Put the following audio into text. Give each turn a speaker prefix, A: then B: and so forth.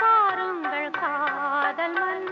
A: பாருங்கள் காதல் மன்